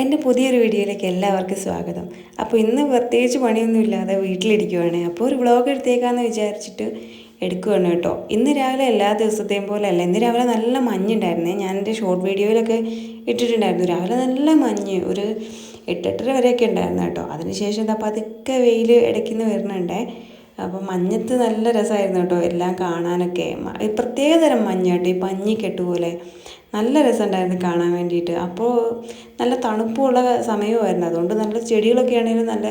എന്റെ പുതിയൊരു വീഡിയോയിലേക്ക് എല്ലാവർക്കും സ്വാഗതം. അപ്പോൾ ഇന്ന് പ്രത്യേകിച്ച് പണിയൊന്നുമില്ലാതെ വീട്ടിലിരിക്കുവാണ്. അപ്പോൾ ഒരു വ്ളോഗ് എടുത്തേക്കാന്ന് വിചാരിച്ചിട്ട് എടുക്കുവാണ് കേട്ടോ. ഇന്ന് രാവിലെ എല്ലാ ദിവസത്തെയും പോലെ അല്ല ഇന്ന് രാവിലെ നല്ല മഞ്ഞുണ്ടായിരുന്നേ. ഞാൻ എന്റെ ഷോർട്ട് വീഡിയോയിലൊക്കെ ഇട്ടിട്ടുണ്ടായിരുന്നു. രാവിലെ നല്ല മഞ്ഞ് ഒരു എട്ടെട്ടര വരെയൊക്കെ ഉണ്ടായിരുന്നു കേട്ടോ. അതിനുശേഷം എന്താ അതൊക്കെ വെയിൽ ഇടയ്ക്കുന്ന് വരുന്നുണ്ടേ അപ്പോൾ മഞ്ഞത്ത് നല്ല രസമായിരുന്നു കേട്ടോ എല്ലാം കാണാനൊക്കെ. പ്രത്യേക തരം മഞ്ഞ് കേട്ടോ ഈ പഞ്ഞിക്കെട്ട് പോലെ നല്ല രസമുണ്ടായിരുന്നു കാണാൻ വേണ്ടിയിട്ട്. അപ്പോൾ നല്ല തണുപ്പുള്ള സമയമായിരുന്നു. അതുകൊണ്ട് നല്ല ചെടികളൊക്കെ ആണെങ്കിലും നല്ല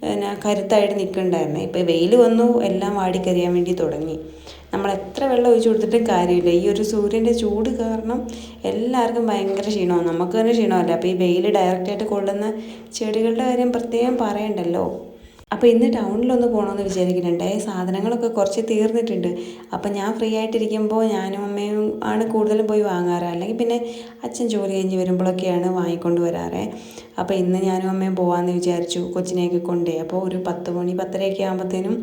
പിന്നെ കരുത്തായിട്ട് നിൽക്കുന്നുണ്ടായിരുന്നു. ഇപ്പോൾ വെയിൽ വന്നു എല്ലാം വാടിക്കരിയാൻ വേണ്ടി തുടങ്ങി. നമ്മൾ എത്ര വെള്ളം ഒഴിച്ചു കൊടുത്തിട്ടും കാര്യമില്ല. ഈ ഒരു സൂര്യന്റെ ചൂട് കാരണം എല്ലാവർക്കും ഭയങ്കര ക്ഷീണമാണ്. നമുക്ക് തന്നെ ക്ഷീണമല്ല? അപ്പോൾ ഈ വെയിൽ ഡയറക്റ്റായിട്ട് കൊള്ളുന്ന ചെടികളുടെ കാര്യം പ്രത്യേകം പറയണ്ടല്ലോ. അപ്പോൾ ഇന്ന് ടൗണിലൊന്ന് പോകണമെന്ന് വിചാരിക്കുന്നുണ്ട്. സാധനങ്ങളൊക്കെ കുറച്ച് തീർന്നിട്ടുണ്ട്. അപ്പം ഞാൻ ഫ്രീ ആയിട്ടിരിക്കുമ്പോൾ ഞാനും അമ്മയും ആണ് കൂടുതലും പോയി വാങ്ങാറ്. അല്ലെങ്കിൽ പിന്നെ അച്ഛൻ ജോലി കഴിഞ്ഞ് വരുമ്പോഴൊക്കെയാണ് വാങ്ങിക്കൊണ്ട് വരാറ്. അപ്പോൾ ഇന്ന് ഞാനും അമ്മയും പോകാമെന്ന് വിചാരിച്ചു കൊച്ചിനെയൊക്കെ കൊണ്ടേ. അപ്പോൾ ഒരു പത്ത് മണി പത്തരയൊക്കെ ആകുമ്പോഴത്തേനും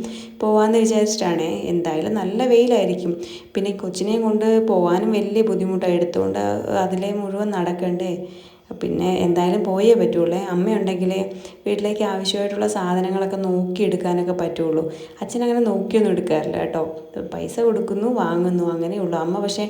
പോകാമെന്ന് വിചാരിച്ചിട്ടാണ്. എന്തായാലും നല്ല വെയിലായിരിക്കും. പിന്നെ കൊച്ചിനെയും കൊണ്ട് പോകാനും വലിയ ബുദ്ധിമുട്ടാണ് എടുത്തുകൊണ്ട് അതിലെ മുഴുവൻ നടക്കണ്ടേ. പിന്നെ എന്തായാലും പോയേ പറ്റുള്ളൂ. അമ്മയുണ്ടെങ്കിലേ വീട്ടിലേക്ക് ആവശ്യമായിട്ടുള്ള സാധനങ്ങളൊക്കെ നോക്കിയെടുക്കാനൊക്കെ പറ്റുള്ളൂ. അച്ഛനങ്ങനെ നോക്കിയൊന്നും എടുക്കാറില്ല കേട്ടോ. പൈസ കൊടുക്കുന്നു വാങ്ങുന്നു അങ്ങനെയുള്ളൂ അമ്മ പക്ഷേ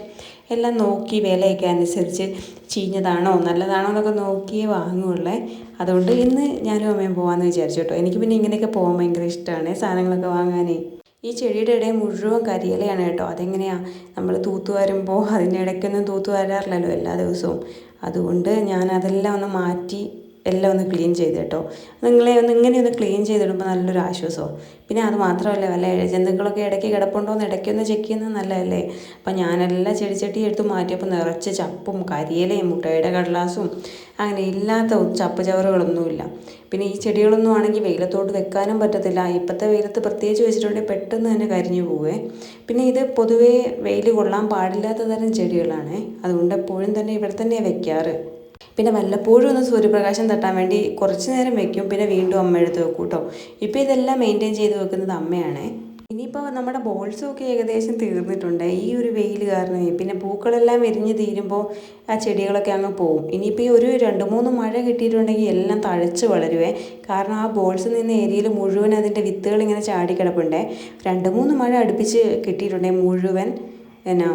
എല്ലാം നോക്കി വിലയൊക്കെ അനുസരിച്ച് ചീഞ്ഞതാണോ നല്ലതാണോ എന്നൊക്കെ നോക്കിയേ വാങ്ങുള്ളേ. അതുകൊണ്ട് ഇന്ന് ഞാനും അമ്മയും പോകാമെന്ന് വിചാരിച്ചു കേട്ടോ. എനിക്ക് പിന്നെ ഇങ്ങനെയൊക്കെ പോകാൻ ഭയങ്കര ഇഷ്ടമാണ് സാധനങ്ങളൊക്കെ വാങ്ങാനേ. ഈ ചെടിയുടെ ഇടയിൽ മുഴുവൻ കരിയിലയാണ് കേട്ടോ. അതെങ്ങനെയാണ് നമ്മൾ തൂത്തുവാരുമ്പോൾ അതിന്റെ ഇടയ്ക്കൊന്നും തൂത്തുവാരാറില്ലല്ലോ എല്ലാ ദിവസവും. അതുകൊണ്ട് ഞാൻ അതെല്ലാം ഒന്ന് മാറ്റി എല്ലാം ഒന്ന് ക്ലീൻ ചെയ്ത് കേട്ടോ. നിങ്ങളെ ഒന്ന് ഇങ്ങനെ ഒന്ന് ക്ലീൻ ചെയ്തിടുമ്പോൾ നല്ലൊരു ആശ്വാസമാണ് പിന്നെ അത് മാത്രമല്ല വല്ല ഇഴജന്തുക്കളൊക്കെ ഇടയ്ക്ക് കിടപ്പുണ്ടോ എന്ന് ഇടയ്ക്കൊന്ന് ചെക്ക് ചെയ്യുന്നത് നല്ലതല്ലേ? അപ്പം ഞാനെല്ലാം ചെടിച്ചട്ടി എടുത്ത് മാറ്റിയപ്പോൾ നിറച്ച് ചപ്പും കരിയിലയും മുട്ടയുടെ കടലാസും അങ്ങനെ ഇല്ലാത്ത ചപ്പ് ചവറുകളൊന്നുമില്ല. പിന്നെ ഈ ചെടികളൊന്നും ആണെങ്കിൽ വെയിലത്തോട്ട് വെക്കാനും പറ്റത്തില്ല. ഇപ്പോഴത്തെ വെയിലത്ത് പ്രത്യേകിച്ച് വെച്ചിട്ടുണ്ടെങ്കിൽ പെട്ടെന്ന് തന്നെ കരിഞ്ഞു പോവേ. പിന്നെ ഇത് പൊതുവേ വെയിൽ കൊള്ളാൻ പാടില്ലാത്ത തരം ചെടികളാണ്. അതുകൊണ്ട് എപ്പോഴും തന്നെ ഇവിടെ തന്നെയാണ് വെക്കാറ്. പിന്നെ വല്ലപ്പോഴും ഒന്ന് സൂര്യപ്രകാശം തട്ടാൻ വേണ്ടി കുറച്ച് നേരം വെക്കും. പിന്നെ വീണ്ടും അമ്മ എടുത്ത് വെക്കും കേട്ടോ ഇപ്പോൾ ഇതെല്ലാം മെയിന്റെയിൻ ചെയ്ത് വെക്കുന്നത് അമ്മയാണേ. ഇനിയിപ്പോൾ നമ്മുടെ ബോൾസും ഒക്കെ ഏകദേശം തീർന്നിട്ടുണ്ട്. ഈ ഒരു വെയിൽ കാരണം പിന്നെ പൂക്കളെല്ലാം വിരിഞ്ഞ് തീരുമ്പോൾ ആ ചെടികളൊക്കെ അങ്ങ് പോവും. ഇനിയിപ്പോൾ ഈ ഒരു രണ്ട് മൂന്ന് മഴ കിട്ടിയിട്ടുണ്ടെങ്കിൽ എല്ലാം തഴച്ച് വളരുവേ. കാരണം ആ ബോൾസ് നിന്ന് ഏരിയയിൽ മുഴുവൻ അതിന്റെ വിത്തുകൾ ഇങ്ങനെ ചാടിക്കിടപ്പുണ്ടേ. രണ്ട് മൂന്ന് മഴ അടുപ്പിച്ച് കിട്ടിയിട്ടുണ്ടെങ്കിൽ മുഴുവൻ എന്നാ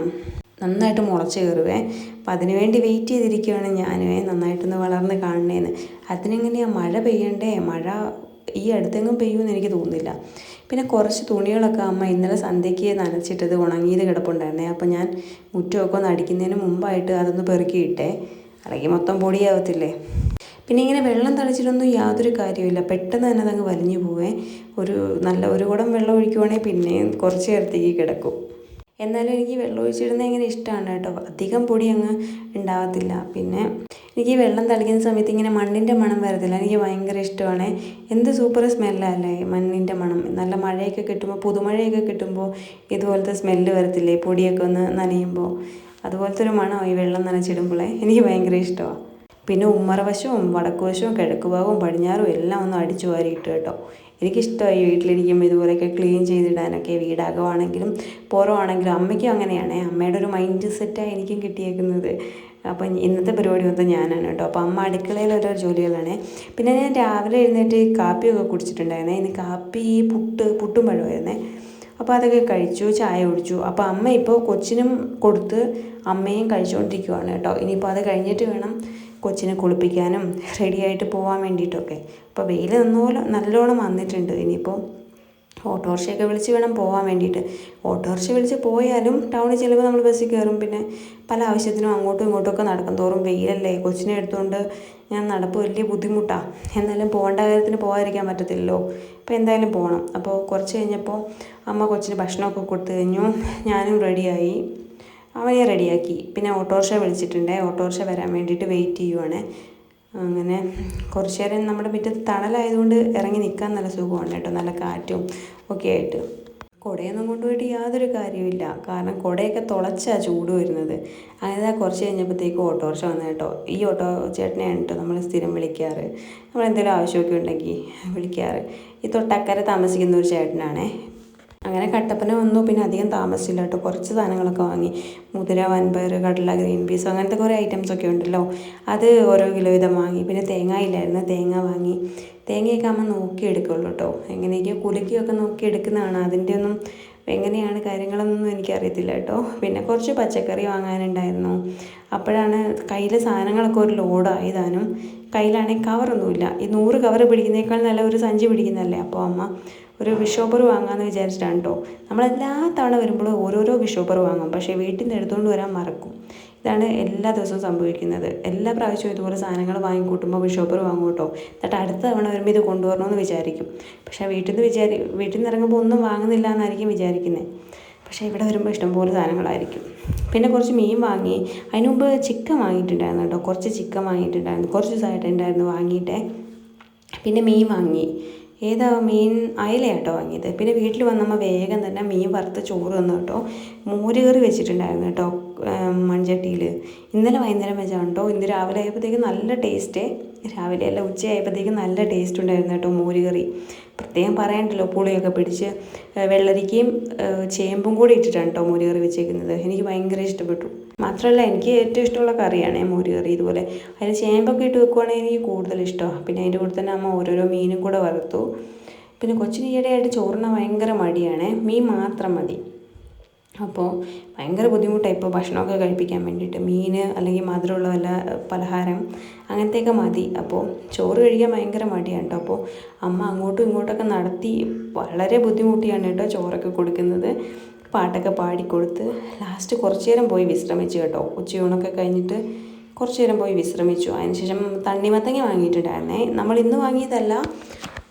നന്നായിട്ട് മുളച്ച് കയറുവേ. അപ്പം അതിന് വേണ്ടി വെയിറ്റ് ചെയ്തിരിക്കുകയാണ് ഞാനുവേ നന്നായിട്ടൊന്ന് വളർന്ന് കാണണേന്ന്. അതിനെങ്ങനെയാണ് മഴ പെയ്യണ്ടേ? മഴ ഈ അടുത്തെങ്ങും പെയ്യുമെന്ന് എനിക്ക് തോന്നുന്നില്ല. പിന്നെ കുറച്ച് തുണികളൊക്കെ അമ്മ ഇന്നലെ സന്ധ്യയ്ക്ക് നനച്ചിട്ടത് ഉണങ്ങിയത് കിടപ്പുണ്ടായിരുന്നേ. അപ്പം ഞാൻ മുറ്റമൊക്കെ ഒന്ന് അടിക്കുന്നതിന് മുമ്പായിട്ട് അതൊന്ന് പെറുക്കിയിട്ടേ. അല്ലെങ്കിൽ മൊത്തം പൊടിയാവത്തില്ലേ? പിന്നെ ഇങ്ങനെ വെള്ളം തളിച്ചിട്ടൊന്നും യാതൊരു കാര്യമില്ല പെട്ടെന്ന് തന്നെ അതങ്ങ് വലിഞ്ഞു പോവേ. ഒരു നല്ല ഒരു കുടം വെള്ളം ഒഴിക്കുവാണെങ്കിൽ പിന്നെയും കുറച്ച് നേരത്തേക്ക് കിടക്കും. എന്നാലും എനിക്ക് വെള്ളം ഒഴിച്ചിടുന്നത് ഇങ്ങനെ ഇഷ്ടമാണ് കേട്ടോ. അധികം പൊടി അങ്ങ് ഉണ്ടാവത്തില്ല. പിന്നെ എനിക്ക് വെള്ളം തളിക്കുന്ന സമയത്ത് ഇങ്ങനെ മണ്ണിന്റെ മണം വരത്തില്ല. എനിക്ക് ഭയങ്കര ഇഷ്ടമാണ്. എന്ത് സൂപ്പർ സ്മെല്ലല്ലേ മണ്ണിന്റെ മണം? നല്ല മഴയൊക്കെ കിട്ടുമ്പോൾ പുതുമഴയൊക്കെ കിട്ടുമ്പോൾ ഇതുപോലത്തെ സ്മെല്ല് വരത്തില്ലേ? പൊടിയൊക്കെ ഒന്ന് നനയുമ്പോൾ. അതുപോലത്തെ ഒരു മണമാണ് ഈ വെള്ളം നനച്ചിടുമ്പോഴേ എനിക്ക് ഭയങ്കര ഇഷ്ടമാണ് പിന്നെ ഉമ്മറവശവും വടക്കുവശവും കിഴക്കുഭാഗവും പടിഞ്ഞാറും എല്ലാം ഒന്ന് അടിച്ചു വാരിയിട്ട് കേട്ടോ. എനിക്കിഷ്ടമായി വീട്ടിലിരിക്കുമ്പോൾ ഇതുപോലെയൊക്കെ ക്ലീൻ ചെയ്തിടാനൊക്കെ വീടാകുവാണെങ്കിലും പുറമാണെങ്കിലും അമ്മയ്ക്കും അങ്ങനെയാണ്. അമ്മയുടെ ഒരു മൈൻഡ് സെറ്റാണ് എനിക്കും കിട്ടിയേക്കുന്നത്. അപ്പം ഇന്നത്തെ പരിപാടി മൊത്തം ഞാനാണ് കേട്ടോ. അപ്പോൾ അമ്മ അടുക്കളയിൽ ഓരോ ജോലികളാണ്. പിന്നെ ഞാൻ രാവിലെ എഴുന്നേറ്റ് കാപ്പിയൊക്കെ കുടിച്ചിട്ടുണ്ടായിരുന്നേ. ഇന്ന് കാപ്പി പുട്ട് പുട്ടും പഴമായിരുന്നേ. അപ്പോൾ അതൊക്കെ കഴിച്ചു ചായ കുടിച്ചു. അപ്പോൾ അമ്മ ഇപ്പോൾ കൊച്ചിനും കൊടുത്ത് അമ്മയും കഴിച്ചുകൊണ്ടിരിക്കുവാണ് കേട്ടോ. ഇനിയിപ്പോൾ അത് കഴിഞ്ഞിട്ട് വേണം കൊച്ചിനെ കുളിപ്പിക്കാനും റെഡിയായിട്ട് പോകാൻ വേണ്ടിയിട്ടൊക്കെ. അപ്പോൾ വെയിൽ നന്നോലെ നല്ലോണം വന്നിട്ടുണ്ട്. ഇനിയിപ്പോൾ ഓട്ടോറിക്ഷയൊക്കെ വിളിച്ച് വേണം പോകാൻ വേണ്ടിയിട്ട്. ഓട്ടോറിക്ഷ വിളിച്ച് പോയാലും ടൗണിൽ ചിലപ്പോൾ നമ്മൾ ബസ്സിൽ കയറും പിന്നെ പല ആവശ്യത്തിനും അങ്ങോട്ടും ഇങ്ങോട്ടും ഒക്കെ നടക്കും തോറും വെയിലല്ലേ? കൊച്ചിനെ എടുത്തുകൊണ്ട് ഞാൻ നടപ്പ് വലിയ ബുദ്ധിമുട്ടാണ് എന്നാലും പോകേണ്ട കാര്യത്തിന് പോകാതിരിക്കാൻ പറ്റത്തില്ലല്ലോ. അപ്പോൾ എന്തായാലും പോകണം അപ്പോൾ കുറച്ച് കഴിഞ്ഞപ്പോൾ അമ്മ കൊച്ചിന് ഭക്ഷണമൊക്കെ കൊടുത്തു കഴിഞ്ഞു. ഞാനും റെഡിയായി അവനെ റെഡിയാക്കി. പിന്നെ ഓട്ടോറിക്ഷ വിളിച്ചിട്ടുണ്ട്. ഓട്ടോറിക്ഷ വരാൻ വേണ്ടിയിട്ട് വെയിറ്റ് ചെയ്യുവാണ്. അങ്ങനെ കുറച്ച് നേരം നമ്മുടെ മുറ്റത്ത് തണലായതുകൊണ്ട് ഇറങ്ങി നിൽക്കാൻ നല്ല സുഖമാണ് കേട്ടോ. നല്ല കാറ്റും ഒക്കെ ആയിട്ട്. കുടയൊന്നും കൊണ്ടുപോയിട്ട് യാതൊരു കാര്യമില്ല കാരണം കുടയൊക്കെ തുളച്ചാണ് ചൂട് വരുന്നത്. അങ്ങനെ കുറച്ച് കഴിഞ്ഞപ്പോഴത്തേക്കും ഓട്ടോറിക്ഷ വന്നു കേട്ടോ. ഈ ഓട്ടോ ചേട്ടനെയാണ് കേട്ടോ നമ്മൾ സ്ഥിരം വിളിക്കാറ്. നമ്മൾ എന്തെങ്കിലും ആവശ്യമൊക്കെ ഉണ്ടെങ്കിൽ വിളിക്കാറ്. ഈ തൊട്ടക്കരെ താമസിക്കുന്ന ഒരു ചേട്ടനാണേ. അങ്ങനെ കട്ടപ്പന വന്നു. പിന്നെ അധികം താമസിച്ചില്ല കേട്ടോ. കുറച്ച് സാധനങ്ങളൊക്കെ വാങ്ങി. മുതിര വൻപയർ കടല ഗ്രീൻ പീസ് അങ്ങനത്തെ കുറേ ഐറ്റംസ് ഒക്കെ ഉണ്ടല്ലോ. അത് ഓരോ കിലോ വീതം വാങ്ങി. പിന്നെ തേങ്ങ ഇല്ലായിരുന്നു. തേങ്ങ വാങ്ങി. തേങ്ങയൊക്കെ അമ്മ നോക്കിയെടുക്കുള്ളൂ കേട്ടോ. എങ്ങനെയൊക്കെയോ കുലുക്കിയൊക്കെ നോക്കിയെടുക്കുന്നതാണ് അതിന്റെ ഒന്നും എങ്ങനെയാണ് കാര്യങ്ങളെന്നൊന്നും എനിക്കറിയത്തില്ല കേട്ടോ. പിന്നെ കുറച്ച് പച്ചക്കറി വാങ്ങാനുണ്ടായിരുന്നു. അപ്പോഴാണ് കയ്യിൽ സാധനങ്ങളൊക്കെ ഒരു ലോഡായതാനും കയ്യിലാണെങ്കിൽ കവറൊന്നുമില്ല ഈ നൂറ് കവർ പിടിക്കുന്നേക്കാൾ നല്ല ഒരു സഞ്ചി പിടിക്കുന്നതല്ലേ? അപ്പോൾ അമ്മ ഒരു ബിഷോപ്പർ വാങ്ങാമെന്ന് വിചാരിച്ചിട്ടാണ് കേട്ടോ നമ്മളെല്ലാ തവണ വരുമ്പോഴും ഓരോരോ ബിഷോപ്പർ വാങ്ങും. പക്ഷേ വീട്ടിൽ നിന്ന് എടുത്തുകൊണ്ട് വരാൻ മറക്കും. ഇതാണ് എല്ലാ ദിവസവും സംഭവിക്കുന്നത്. എല്ലാ പ്രാവശ്യവും ഇതുപോലെ സാധനങ്ങൾ വാങ്ങിക്കൂട്ടുമ്പോൾ ബിഷോപ്പർ വാങ്ങും കേട്ടോ എന്നിട്ട് അടുത്ത തവണ വരുമ്പോൾ ഇത് കൊണ്ടുവരണമെന്ന് വിചാരിക്കും. പക്ഷേ വീട്ടിൽ നിന്ന് വിചാരി വീട്ടിൽ നിന്ന് ഇറങ്ങുമ്പോൾ ഒന്നും വാങ്ങുന്നില്ല എന്നായിരിക്കും വിചാരിക്കുന്നത് പക്ഷേ ഇവിടെ വരുമ്പോൾ ഇഷ്ടംപോലെ സാധനങ്ങളായിരിക്കും. പിന്നെ കുറച്ച് മീൻ വാങ്ങി അതിന് മുമ്പ് ചിക്കൻ വാങ്ങിയിട്ടുണ്ടായിരുന്നു കേട്ടോ കുറച്ച് ചിക്കൻ വാങ്ങിയിട്ടുണ്ടായിരുന്നു. കുറച്ച് ദിവസമായിട്ടുണ്ടായിരുന്നു വാങ്ങിയിട്ടേ. പിന്നെ മീൻ വാങ്ങി. ഏതാ മീൻ അയലയാട്ടോ വാങ്ങിയത്. പിന്നെ വീട്ടിൽ വന്നമ്മ വേഗം തന്നെ മീൻ വറുത്ത ചോറ് തന്നു കേട്ടോ. മോര് കറി വെച്ചിട്ടുണ്ടായിരുന്നു കേട്ടോ മൺചട്ടിയിൽ ഇന്നലെ വൈകുന്നേരം വെച്ചാണ് കേട്ടോ ഇന്ന് രാവിലെ ആയപ്പോഴത്തേക്കും നല്ല ടേസ്റ്റ്. രാവിലെ അല്ല ഉച്ചയായപ്പോഴത്തേക്കും നല്ല ടേസ്റ്റ് ഉണ്ടായിരുന്നു കേട്ടോ മോര് കറി. പ്രത്യേകം പറയണ്ടല്ലോ പുളിയൊക്കെ പിടിച്ച് വെള്ളരിക്കയും ചേമ്പും കൂടി ഇട്ടിട്ടാണ് കേട്ടോ മോര് കറി വെച്ചേക്കുന്നത്. എനിക്ക് ഭയങ്കര ഇഷ്ടപ്പെട്ടു. മാത്രമല്ല എനിക്ക് ഏറ്റവും ഇഷ്ടമുള്ള കറിയാണ് മോര് കറി. ഇതുപോലെ അതിൽ ചേമ്പൊക്കെ ഇട്ട് വെക്കുവാണെങ്കിൽ എനിക്ക് കൂടുതൽ ഇഷ്ടമാണ് പിന്നെ അതിന്റെ കൂടെ തന്നെ അമ്മ ഓരോരോ മീനും കൂടെ വറുത്തു. പിന്നെ കൊച്ചിന് ഈയിടെയായിട്ട് ചോറിന് ഭയങ്കര മടിയാണ്. മീൻ മാത്രം മതി. അപ്പോൾ ഭയങ്കര ബുദ്ധിമുട്ടാണ് ഇപ്പോൾ ഭക്ഷണമൊക്കെ കഴിപ്പിക്കാൻ വേണ്ടിയിട്ട്. മീൻ അല്ലെങ്കിൽ മധുരമുള്ള വല്ല പലഹാരം അങ്ങനത്തെയൊക്കെ മതി. അപ്പോൾ ചോറ് കഴിക്കാൻ ഭയങ്കര മടിയാണ് കേട്ടോ. അപ്പോൾ അമ്മ അങ്ങോട്ടും ഇങ്ങോട്ടൊക്കെ നടത്തി വളരെ ബുദ്ധിമുട്ടിയാണ് കേട്ടോ ചോറൊക്കെ കൊടുക്കുന്നത്. പാട്ടൊക്കെ പാടിക്കൊടുത്ത് ലാസ്റ്റ് കുറച്ച് നേരം പോയി വിശ്രമിച്ചു കേട്ടോ. ഉച്ചയൂണൊക്കെ കഴിഞ്ഞിട്ട് കുറച്ച് നേരം പോയി വിശ്രമിച്ചു. അതിനുശേഷം തണ്ണിമത്തങ്ങ വാങ്ങിയിട്ടുണ്ടായിരുന്നേ. നമ്മൾ ഇന്ന് വാങ്ങിയതല്ല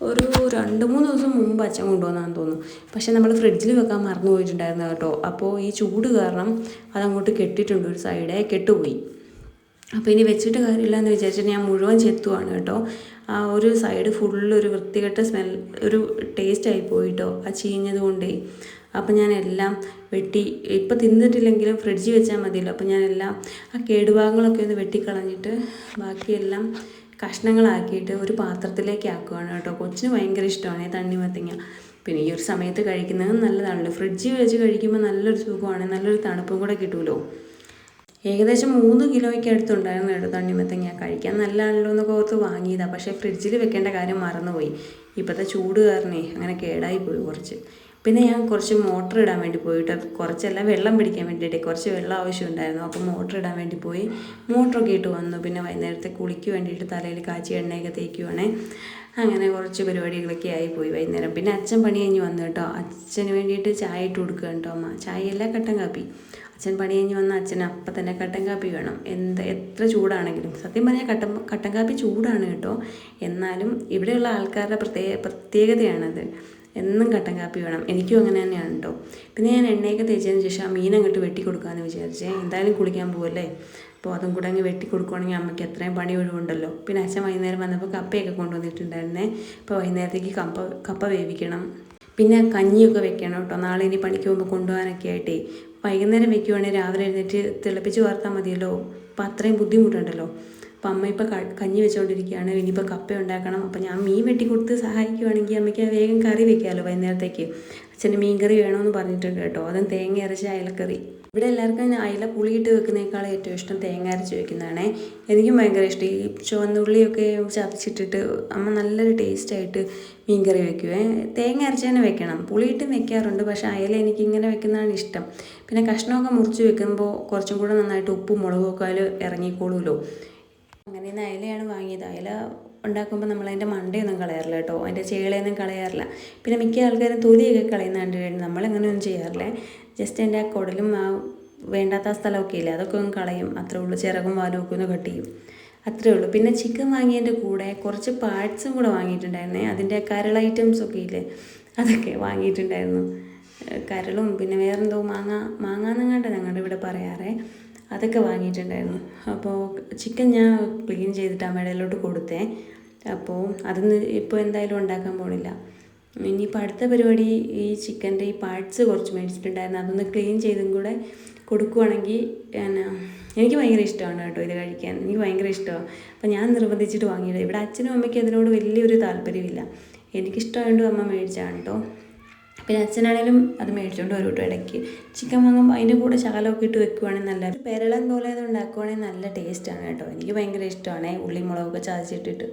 ഒരു രണ്ട് മൂന്ന് ദിവസം മുമ്പ് അച്ഛൻ കൊണ്ടുവന്നാന്ന് തോന്നുന്നു. പക്ഷേ നമ്മൾ ഫ്രിഡ്ജിൽ വെക്കാൻ മറന്നു പോയിട്ടുണ്ടായിരുന്നു കേട്ടോ. അപ്പോൾ ഈ ചൂട് കാരണം അതങ്ങോട്ട് കെട്ടിയിട്ടുണ്ട് ഒരു സൈഡേ കെട്ടുപോയി. അപ്പോൾ ഇനി വെച്ചിട്ട് കാര്യമില്ല എന്ന് വിചാരിച്ചിട്ട് ഞാൻ മുഴുവൻ ചെത്തുവാണ് കേട്ടോ. ആ ഒരു സൈഡ് ഫുള്ള് ഒരു വൃത്തികെട്ട സ്മെൽ ഒരു ടേസ്റ്റ് ആയി പോയിട്ടോ ആ ചീഞ്ഞത് കൊണ്ടേ അപ്പം ഞാൻ എല്ലാം വെട്ടി ഇപ്പം തിന്നിട്ടില്ലെങ്കിലും ഫ്രിഡ്ജിൽ വെച്ചാൽ മതിയല്ലോ. അപ്പം ഞാനെല്ലാം ആ കേടുഭാഗങ്ങളൊക്കെ ഒന്ന് വെട്ടിക്കളഞ്ഞിട്ട് ബാക്കിയെല്ലാം കഷ്ണങ്ങളാക്കിയിട്ട് ഒരു പാത്രത്തിലേക്ക് ആക്കുകയാണ് കേട്ടോ. കൊച്ചിന് ഭയങ്കര ഇഷ്ടമാണ് തണ്ണിമത്തങ്ങ പിന്നെ ഈ ഒരു സമയത്ത് കഴിക്കുന്നത് നല്ലതാണല്ലോ. ഫ്രിഡ്ജിൽ വെച്ച് കഴിക്കുമ്പോൾ നല്ലൊരു സുഖമാണ്. നല്ലൊരു തണുപ്പും കൂടെ കിട്ടുമല്ലോ ഏകദേശം മൂന്ന് കിലോയ്ക്ക് അടുത്തുണ്ടായിരുന്നു കേട്ടോ തണ്ണിമത്തങ്ങ കഴിക്കാൻ നല്ലതാണല്ലോ എന്നൊക്കെ ഓർത്ത് വാങ്ങിയതാണ് പക്ഷേ ഫ്രിഡ്ജിൽ വെക്കേണ്ട കാര്യം മറന്നുപോയി. ഇപ്പോഴത്തെ ചൂട് കാരണേ അങ്ങനെ കേടായി പോയി കുറച്ച്. പിന്നെ ഞാൻ കുറച്ച് മോട്ടർ ഇടാൻ വേണ്ടി പോയിട്ട് കുറച്ചല്ല വെള്ളം പിടിക്കാൻ വേണ്ടിയിട്ട് കുറച്ച് വെള്ളം ആവശ്യമുണ്ടായിരുന്നു. അപ്പോൾ മോട്ടർ ഇടാൻ വേണ്ടി പോയി. മോട്ടറൊക്കെ ഇട്ട് വന്നു. പിന്നെ വൈകുന്നേരത്തെ കുളിക്ക് വേണ്ടിയിട്ട് തലയിൽ കാച്ചി എണ്ണയൊക്കെ തേക്കുവാണേ. അങ്ങനെ കുറച്ച് പരിപാടികളൊക്കെ ആയി പോയി വൈകുന്നേരം. പിന്നെ അച്ഛൻ പണി കഴിഞ്ഞ് വന്നു കേട്ടോ. അച്ഛന് വേണ്ടിയിട്ട് ചായ ഇട്ട് കൊടുക്കുക കേട്ടോ അമ്മ. ചായയല്ല കട്ടൻ കാപ്പി. അച്ഛൻ പണി കഴിഞ്ഞ് വന്ന അച്ഛന് അപ്പം തന്നെ കട്ടൻ കാപ്പി വേണം. എന്ത് എത്ര ചൂടാണെങ്കിലും. സത്യം പറഞ്ഞാൽ കട്ടൻ കട്ടൻ കാപ്പി ചൂടാണ് കേട്ടോ. എന്നാലും ഇവിടെയുള്ള ആൾക്കാരുടെ പ്രത്യേക പ്രത്യേകതയാണത്. എന്നും കട്ടൻ കാപ്പി വേണം. എനിക്കും അങ്ങനെ തന്നെയാണ് കേട്ടോ പിന്നെ ഞാൻ എണ്ണയൊക്കെ തേച്ചതിന് ശേഷം ആ മീൻ അങ്ങോട്ട് വെട്ടി കൊടുക്കാമെന്ന് വിചാരിച്ചേ. എന്തായാലും കുളിക്കാൻ പോവല്ലേ? അപ്പോൾ അതും കൂടെ അങ്ങ് വെട്ടി കൊടുക്കുകയാണെങ്കിൽ അമ്മയ്ക്ക് അത്രയും പണി ഒഴിവുണ്ടല്ലോ. പിന്നെ അച്ഛൻ വൈകുന്നേരം വന്നപ്പോൾ കപ്പയൊക്കെ കൊണ്ടുവന്നിട്ടുണ്ടായിരുന്നേ. അപ്പോൾ വൈകുന്നേരത്തേക്ക് കപ്പ കപ്പ വേവിക്കണം. പിന്നെ കഞ്ഞിയൊക്കെ വെക്കണം കേട്ടോ നാളെ ഇനി പണിക്ക് പോകുമ്പോൾ കൊണ്ടുപോകാനൊക്കെ ആയിട്ടേ. വൈകുന്നേരം വെക്കുവാണെങ്കിൽ രാവിലെ എഴുന്നേറ്റ് തിളപ്പിച്ച് വാർത്താൽ മതിയല്ലോ. അപ്പോൾ അത്രയും ബുദ്ധിമുട്ടുണ്ടല്ലോ. അപ്പം അമ്മ ഇപ്പോൾ കഞ്ഞി വെച്ചുകൊണ്ടിരിക്കുകയാണ് ഇനിയിപ്പോൾ കപ്പ ഉണ്ടാക്കണം. അപ്പം ഞാൻ മീൻ വെട്ടി കൊടുത്ത് സഹായിക്കുവാണെങ്കിൽ അമ്മയ്ക്ക് വേഗം കറി വെക്കാമല്ലോ വൈകുന്നേരത്തേക്ക്. അച്ഛന് മീൻ കറി വേണമെന്ന് പറഞ്ഞിട്ടുണ്ട് കേട്ടോ. അതും തേങ്ങ അരച്ച അയലക്കറി. ഇവിടെ എല്ലാവർക്കും അയല പുളിയിട്ട് വെക്കുന്നേക്കാൾ ഏറ്റവും ഇഷ്ടം തേങ്ങ അരച്ച് വെക്കുന്നതാണ്. എനിക്കും ഭയങ്കര ഇഷ്ടം. ഈ ചുവന്നുള്ളിയൊക്കെ ചതച്ചിട്ടിട്ട് അമ്മ നല്ലൊരു ടേസ്റ്റായിട്ട് മീൻ കറി വെക്കുവേ. തേങ്ങ അരച്ച് തന്നെ വെക്കണം. പുളിയിട്ടും വെക്കാറുണ്ട്. പക്ഷേ അയല എനിക്ക് ഇങ്ങനെ വെക്കുന്നതാണ് ഇഷ്ടം. പിന്നെ കഷ്ണമൊക്കെ മുറിച്ച് വെക്കുമ്പോൾ കുറച്ചും കൂടെ നന്നായിട്ട് ഉപ്പും മുളകും ഒക്കെ അതിൽ ഇറങ്ങിക്കോളുമല്ലോ. അങ്ങനെ നിന്ന് അയലയാണ് വാങ്ങിയത്. അയല ഉണ്ടാക്കുമ്പോൾ നമ്മൾ അതിന്റെ മണ്ടയൊന്നും കളയാറില്ല കേട്ടോ. അതിന്റെ ചേളയൊന്നും കളയാറില്ല. പിന്നെ മിക്ക ആൾക്കാരും തൊലിയൊക്കെ കളയുന്ന കണ്ടിട്ടുണ്ട് നമ്മളങ്ങനെയൊന്നും ചെയ്യാറില്ല. ജസ്റ്റ് അതിന്റെ ആ കുടലും ആ വേണ്ടാത്ത സ്ഥലമൊക്കെ ഇല്ലേ അതൊക്കെ ഒന്ന് കളയും. അത്രേ ഉള്ളൂ. ചിറകും വാലും ഒക്കെ ഒന്ന് കട്ട് ചെയ്യും. അത്രേ ഉള്ളൂ. പിന്നെ ചിക്കൻ വാങ്ങിയതിന്റെ കൂടെ കുറച്ച് പാർട്സും കൂടെ വാങ്ങിയിട്ടുണ്ടായിരുന്നേ. അതിന്റെ കരൾ ഐറ്റംസ് ഒക്കെ ഇല്ലേ അതൊക്കെ വാങ്ങിയിട്ടുണ്ടായിരുന്നു. കരളും പിന്നെ വേറെന്തോ മാങ്ങ മാങ്ങാന്നങ്ങാണ്ട് ഞങ്ങളുടെ ഇവിടെ പറയാറേ. അതൊക്കെ വാങ്ങിയിട്ടുണ്ടായിരുന്നു. അപ്പോൾ ചിക്കൻ ഞാൻ ക്ലീൻ ചെയ്തിട്ട് അമ്മയുടെയിലോട്ട് കൊടുത്തേ. അപ്പോൾ അതൊന്ന് ഇപ്പോൾ എന്തായാലും ഉണ്ടാക്കാൻ പോണില്ല. ഇനിയിപ്പോൾ അടുത്ത പരിപാടി ഈ ചിക്കന്റെ ഈ പാർട്സ് കുറച്ച് മേടിച്ചിട്ടുണ്ടായിരുന്നു. അതൊന്ന് ക്ലീൻ ചെയ്തും കൂടെ കൊടുക്കുവാണെങ്കിൽ എന്നാ എനിക്ക് ഭയങ്കര ഇഷ്ടമാണ് കേട്ടോ ഇത് കഴിക്കാൻ. എനിക്ക് ഭയങ്കര ഇഷ്ടമാണ് അപ്പോൾ ഞാൻ നിർബന്ധിച്ചിട്ട് വാങ്ങിയത്. ഇവിടെ അച്ഛനും അമ്മയ്ക്കും അതിനോട് വലിയൊരു താല്പര്യമില്ല. എനിക്കിഷ്ടമായതുകൊണ്ട് അമ്മ മേടിച്ചാണ് കേട്ടോ. പിന്നെ അച്ഛനാണേലും അത് മേടിച്ചുകൊണ്ട് വരും കേട്ടോ ഇടയ്ക്ക് ചിക്കൻ വാങ്ങുമ്പോൾ അതിന്റെ കൂടെ ശകലമൊക്കെ ഇട്ട് വെക്കുവാണെങ്കിൽ നല്ല പെരളൻ പോലെ അത് ഉണ്ടാക്കുവാണെങ്കിൽ നല്ല ടേസ്റ്റാണ് കേട്ടോ. എനിക്ക് ഭയങ്കര ഇഷ്ടമാണ് ഉള്ളി മുളകൊക്കെ ചതച്ചിട്ടിട്ട്.